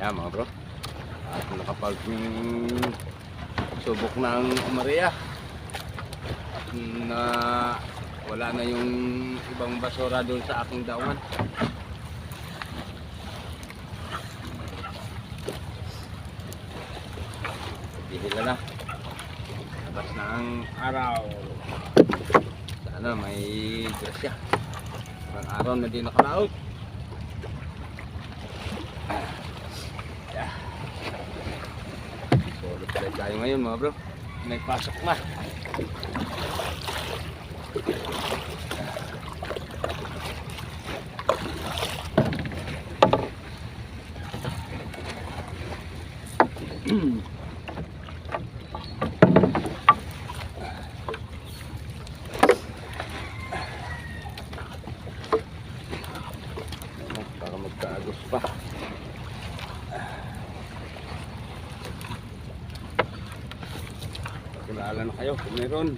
Yan mga bro. At nakapag mm, subok ng Maria. At na wala na yung ibang basura doon sa aking daungan. Dihila na. Labas na ang araw. Sana may grasya. Ang araw na di nakalaot. Yeah. So, ulit tayo ngayon mga bro. May pasok na. Ano, para magkaagos pa. Kung meron.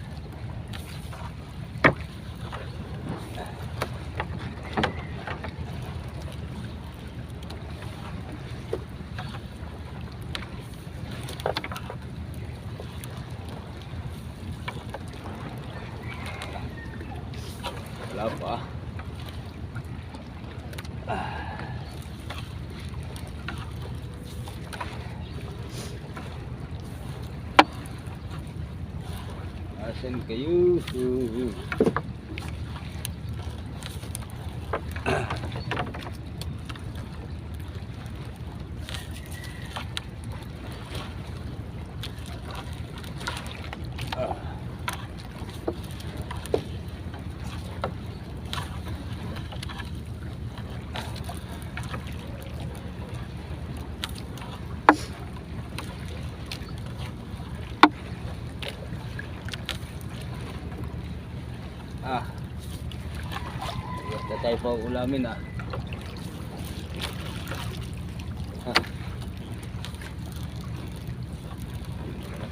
Wala pa. Asan kayo? Ah. Basta tayo pa ulamin ah.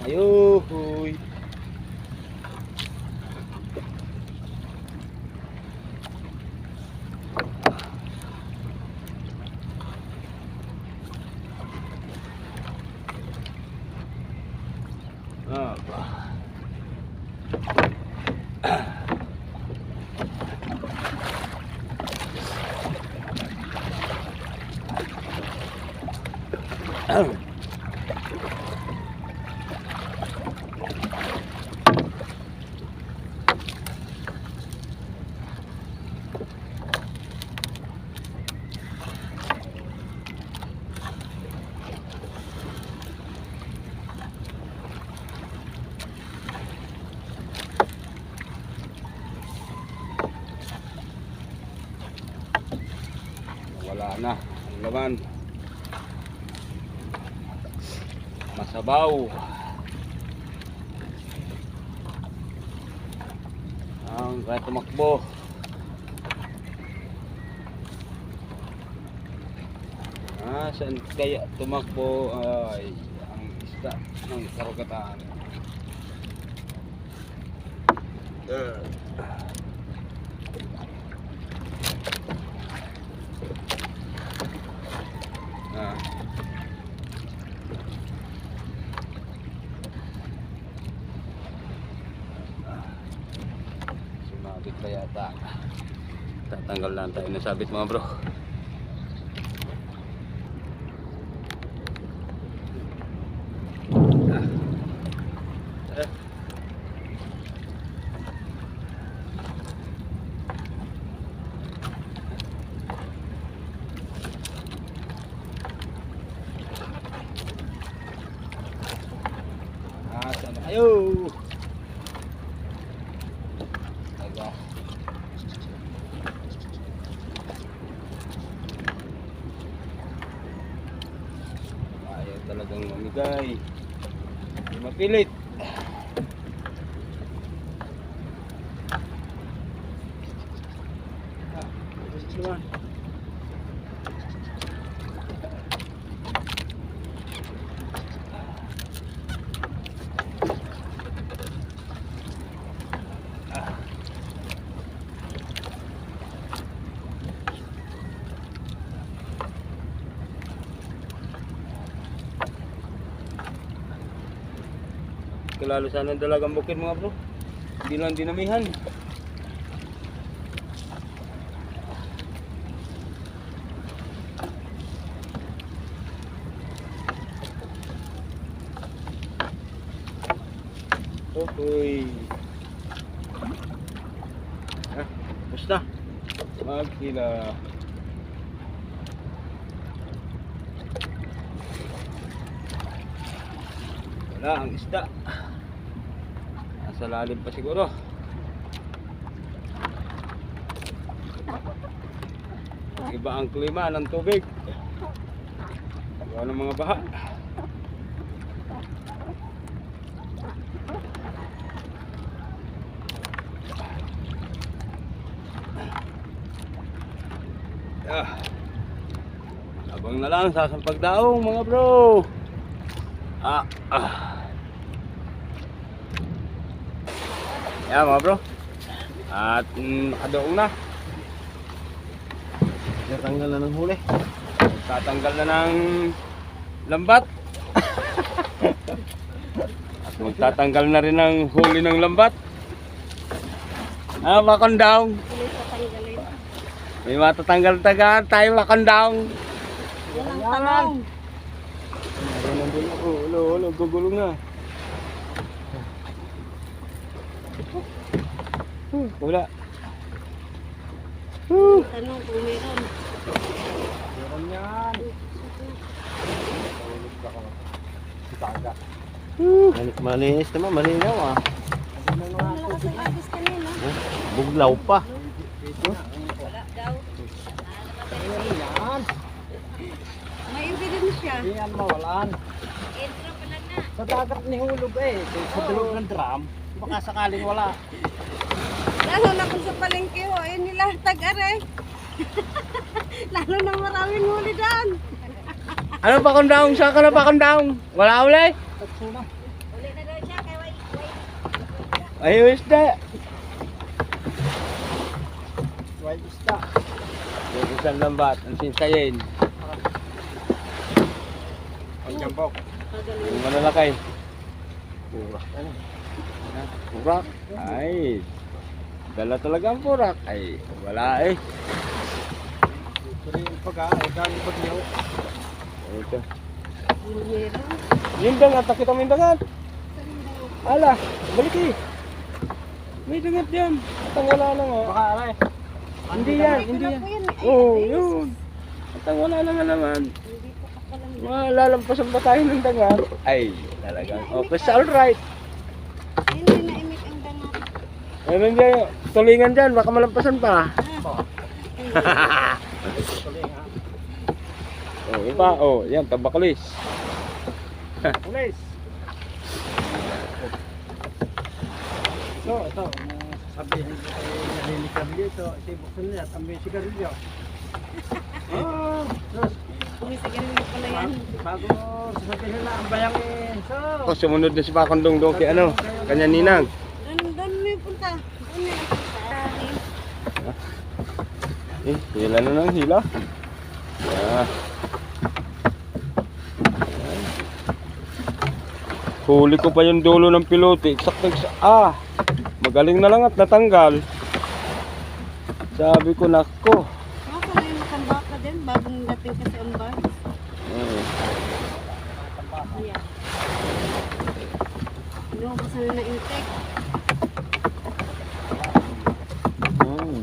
Ayuhuy. Ah, bah. Wala na ang laman. Masabaw. Ang kaya tumakbo. Ah, saan kaya tumakbo ay ang isda ng karagatan. There. Ah. Sumabit pa yata. Lang tayo ng sabit mga bro. Ah. Eh. Ah, saan na kayo? Taga. Ayaw talagang mamigay. Mapilit. Ah, gusto naman. Kalalo sana ang dalagang bukid mga bro. Hindi lang dinamihan. Okay. Ah, basta. Magkila. Wala ang isda. Nasa lalim pa siguro. Iba ang klima ng tubig. Iba ng mga baha. Ah. Abang na lang sa pagdaong mga bro. Ah, ah. Yan mga bro. At mm, nakadaong na. Natanggal na ng huli. Tatanggal na ng lambat. At magtatanggal na rin ng huli ng lambat. Ah, makondaong. May matatanggal-tagal tayo makondaong. Yan ang tanong. Ulo, ulo, gugulong na. Huh, wala. Huh. Tanong kung meron. Meron yan. Taga. Huh. Malinis naman, malinaw ah. Ang malakas ang agis kanina. Buglaw pa. Wala daw. Yan. May ebidensya. Hindi yan mawalan. Entro pa lang na. Sa dagat ni hulog eh. Sa dalog ng drum. Baka sakaling wala. Lalo na kung sa palengke ho, ayun nila tag-are. Lalo na maraming huli dyan. Ano pa kondaong? Saan ka na pa kondaong? Wala uli? Uli na daw siya, kaya wait, wait. Ayaw isda. White isda. Yung isang lambat, ang sinsayin. Ang jambok. Yung malalakay. Purak. Ano? Purak. Ay. Dala talaga ang purak. Ay, wala eh. Tuloy yung pagka. Ay, galing pag niyo. Ito. Yung dangat, nakita mo yung dangat. Ala, balik eh. May dangat yan. At ang wala lang oh. Baka aray. Hindi yan, hindi na yan. Oo, ay, yun. At ang wala lang nga naman. Malalampasan ba tayo ng dangat? Ay, talagang. Okay, so alright. Hindi na imik ang dangat. Meron dyan, tulingan dyan, baka malampasan pa. Oh, iba, oh, yan, tabakalis. Pulis. So, ito. Sabihin ko kay nalilikam dito. Ito buksan niya. Tambi yung sigarilyo. Oh, sus. Kumisigan mo pala yan. Bago sasabihin na ang bayangin. So, Ako, sumunod na si Pakondong kay ano, kanya ninang. Doon, doon mo yung punta. Doon mo yung punta. Eh, hila na ng hila. Ah. Huli ko pa yung dulo ng pilote. Sakto sa... Ah! Magaling na lang at natanggal. Sabi ko, nako. Nasa na yung matambaka din. Bagong dating kasi ang bus. Eh, Ayan. Inuubusan na na intake. mm,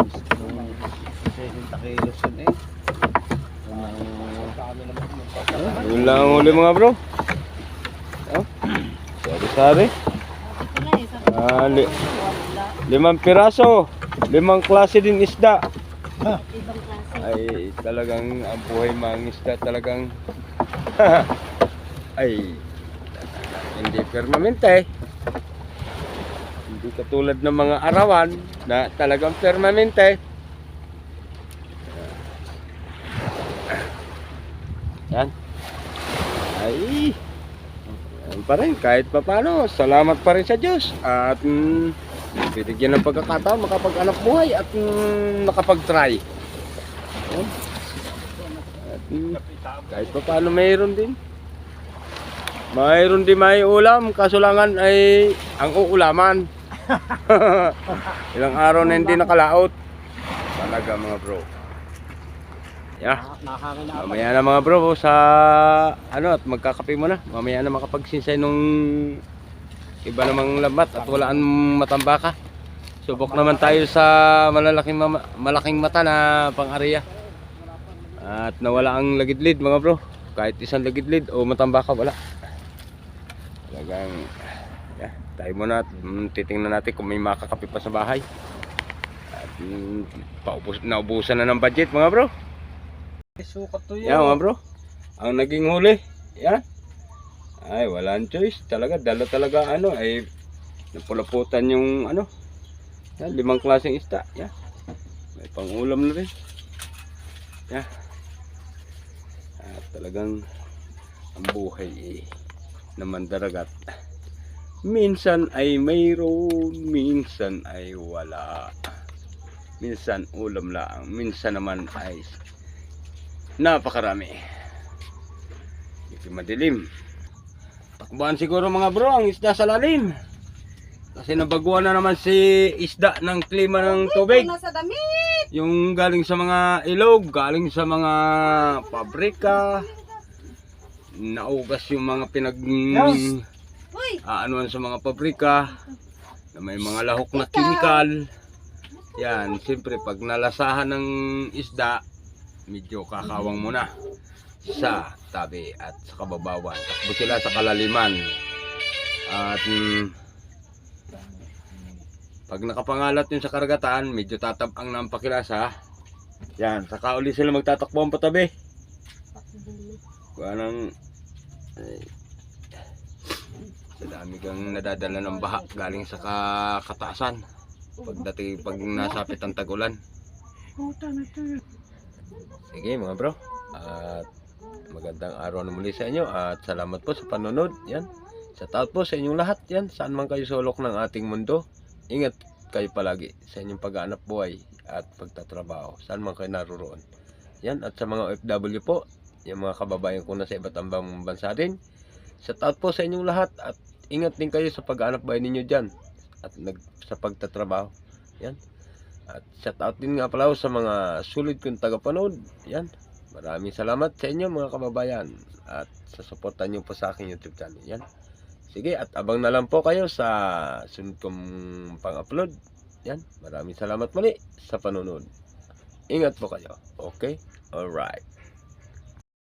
kasi 60 kilos yun eh. yun lang ang huli mga bro. Oh, sari-sari. Ah, li- limang piraso. Limang klase din isda. Ay talagang ang buhay mga isda talagang ay hindi permanente hindi katulad ng mga arawan na talagang permanente yan ay yan pa rin kahit papano salamat pa rin sa Diyos at mm, binigyan ng pagkakataon makapag-anak buhay at mm, makapag-try Yan. At, mm, kahit pa paano mayroon din. Mayroon din may ulam, kasulangan ay ang uulaman. Ilang araw na hindi nakalaot. Talaga mga bro. Yeah. Na ako. Mamaya na mga bro sa ano at magkakape muna. Mamaya na makapagsinsay nung iba namang lamat at walaan matambaka. Subok naman tayo sa malalaking mama, malaking mata na pang-area. At nawala ang lagidlid mga bro. Kahit isang lagidlid o matambaka wala. Talagang yeah, tayo muna at mm, titingnan natin kung may makakape pa sa bahay. At mm, paubos, naubusan na ng budget mga bro. Sukat to Yan mga bro. Ang naging huli. Yan. Ay, walang choice. Talaga, dala talaga ano, ay napulaputan yung ano. Yan, limang klaseng isda. Yan. May pangulam na rin. Yan. At talagang ang buhay eh, na mandaragat. Minsan ay mayroon, minsan ay wala. Minsan ulam lang, minsan naman ay napakarami. Medyo madilim. Takbuhan siguro mga bro ang isda sa lalim. Kasi nabaguan na naman si isda ng klima ng tubig. Yung galing sa mga ilog, galing sa mga pabrika. Naugas yung mga pinag... Aanuan sa mga pabrika. Na may mga lahok na kimikal. Yan, siyempre pag nalasahan ng isda, medyo kakawang muna sa tabi at sa kababawan. Takbo sila sa kalaliman. At mm, pag nakapangalat yun sa karagatan, medyo tatabang na ang pakilasa. Yan, saka uli sila magtatakbo ang patabi. Kuha sa dami kang nadadala ng baha galing sa ka- katasan. Pagdating pag nasapit ang tagulan. Sige mga bro. At magandang araw na muli sa inyo at salamat po sa panonood. Yan. Sa out po sa inyong lahat. Yan. Saan man kayo sulok ng ating mundo. Ingat kayo palagi sa inyong pag-aanap buhay at pagtatrabaho. Saan man kayo naroon. Yan. At sa mga OFW po, yung mga kababayan ko na sa iba't ibang bansa din. Shout out po sa inyong lahat at ingat din kayo sa pag-aanap buhay ninyo dyan at nag, sa pagtatrabaho. Yan. At shout out din nga pala sa mga sulit kong tagapanood. Yan. Maraming salamat sa inyo mga kababayan at sa suporta niyo po sa aking YouTube channel. Yan. Sige at abang na lang po kayo sa sunod kong pang-upload. Yan. Maraming salamat muli sa panonood. Ingat po kayo. Okay? Alright.